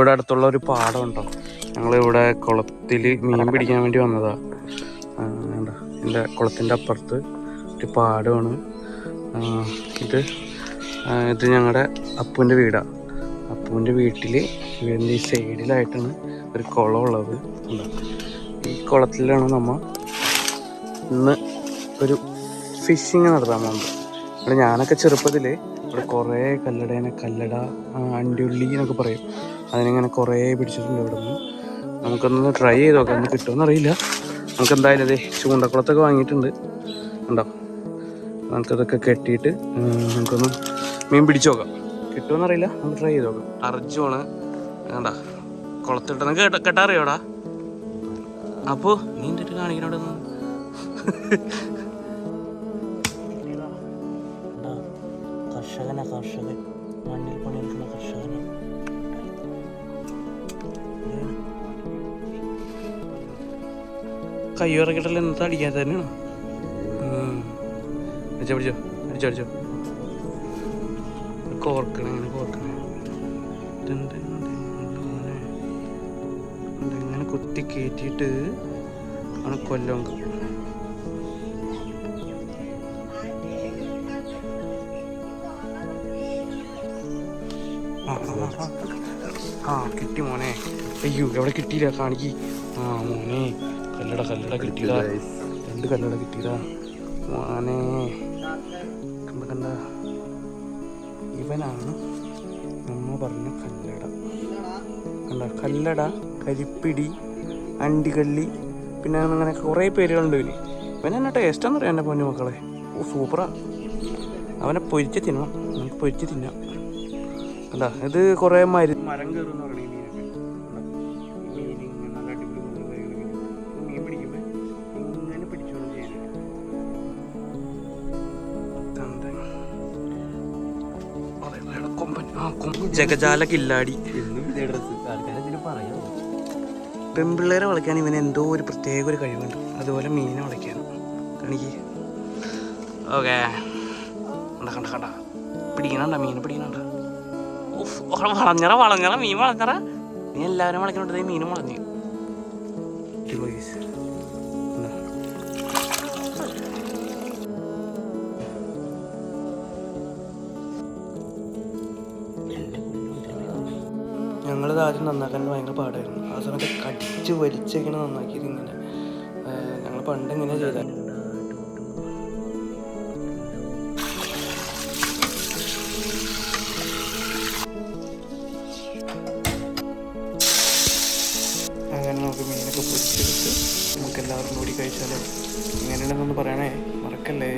ഇവിടെ അടുത്തുള്ള ഒരു പാടം ഉണ്ടോ ഞങ്ങൾ ഇവിടെ കുളത്തിൽ മീൻ പിടിക്കാൻ വേണ്ടി വന്നതാ? എന്റെ കുളത്തിന്റെ അപ്പുറത്ത് ഒരു പാടമാണ്. ഇത് ഇത് ഞങ്ങളുടെ അപ്പുവിന്റെ വീടാണ് അപ്പുവിന്റെ വീട്ടിൽ വീടിന്റെ ഈ സൈഡിലായിട്ടാണ് ഒരു കുളം ഉള്ളത്. ഈ കുളത്തിലാണ് നമ്മൾ ഇന്ന് ഒരു ഫിഷിങ് നടത്താൻ പോകുന്നത്. ഇവിടെ ഞാനൊക്കെ ചെറുപ്പത്തിൽ ഇവിടെ കുറേ കല്ലടേനെ കല്ലട അണ്ടിയുള്ളി എന്നൊക്കെ പറയും. അതിനിങ്ങനെ കുറേ പിടിച്ചിട്ടുണ്ട് ഇവിടെ നിന്ന് നമുക്കൊന്ന് ട്രൈ ചെയ്ത് നോക്കാം ഒന്ന് കിട്ടുമെന്ന് അറിയില്ല. നമുക്ക് എന്തായാലും അതെ ചൂണ്ടക്കുളത്തൊക്കെ വാങ്ങിയിട്ടുണ്ട്. ഉണ്ടോ നമുക്കതൊക്കെ കെട്ടിയിട്ട് നമുക്കൊന്ന് മീൻ പിടിച്ചു നോക്കാം. കിട്ടുമെന്ന് അറിയില്ല നമുക്ക് ട്രൈ ചെയ്ത് നോക്കാം. അർജുണ് വേണ്ട കുളത്തിട്ട് കേട്ട കെട്ടാറിയോടാ? അപ്പോ നീ തെറ്റ് കാണിക്കണോടെ കർഷകനാ കർഷകൻ. മണ്ണിൽ പണിയെടുക്കുന്ന കർഷകനാ കയ്യുറക്കിട്ടല്ല എന്താ അടിക്കാൻ തന്നെയാണ് അടിച്ചോ പിടിച്ചോ അടിച്ചോ. അടിച്ചോ കോർക്കണേ ഇങ്ങനെ കോർക്കണേ. ഇങ്ങനെ കുത്തി കയറ്റിയിട്ട് ആണ് കൊല്ലം. ആ കിട്ടി മോനെ. അയ്യോ എവിടെ കിട്ടിയില്ല? കാണിക്ക്. ആ മോനെ. കല്ലട കല്ലട കിട്ടിയതാ. രണ്ട് കല്ലട കിട്ടിയതാ. മോനെ. കണ്ട കണ്ട. ഇവനാണ് നമ്മ പറഞ്ഞ കല്ലട. കണ്ട കല്ലട കരിപ്പിടി അണ്ടികള്ളി പിന്നെ അങ്ങനെ കുറേ പേരുകളുണ്ട് ഇവന്. ഇവൻ എന്നാ ടേസ്റ്റാന്ന് പറയാം എന്റെ പൊന്നു മക്കളെ. ഓ സൂപ്പറാ അവനെ പൊരിച്ച് തിന്നണം. നമുക്ക് പൊരിച്ച് തിന്നാം. അല്ല ഇത് കുറേ മരുന്ന്. മരം കയറുമെന്ന് പറയണ ജഗജാല കില്ലാടി. പെൺപിള്ളേരെ വളയ്ക്കാൻ ഇവന് എന്തോ ഒരു പ്രത്യേക ഒരു കഴിവുണ്ട്. അതുപോലെ മീനെ വളയ്ക്കാൻ കണിക്ക്. ഓക്കെ. കണ്ട കണ്ട കണ്ട. പിടിക്കണണ്ട? മീൻ പിടിക്കണണ്ട? വളഞ്ഞറ വളഞ്ഞറ മീൻ വളഞ്ഞറ നീ എല്ലാവരും വളയ്ക്കണോണ്ട്? മീനും വളഞ്ഞു. ഞങ്ങളിത് ആദ്യം നന്നാക്കാൻ ഭയങ്കര പാടായിരുന്നു. ആ സമയത്ത് കടിച്ച് വലിച്ചിങ്ങനെ നന്നാക്കിയത് ഇങ്ങനെ ഞങ്ങൾ പണ്ട് ഇങ്ങനെ ചെയ്ത അങ്ങനെ നമുക്ക് മീനൊക്കെ പൊരിച്ചെടുത്ത് നമുക്ക് എല്ലാവർക്കും കൂടി കഴിച്ചാലോ? ഇങ്ങനെയുണ്ടെന്നൊന്ന് പറയണേ മറക്കല്ലേ?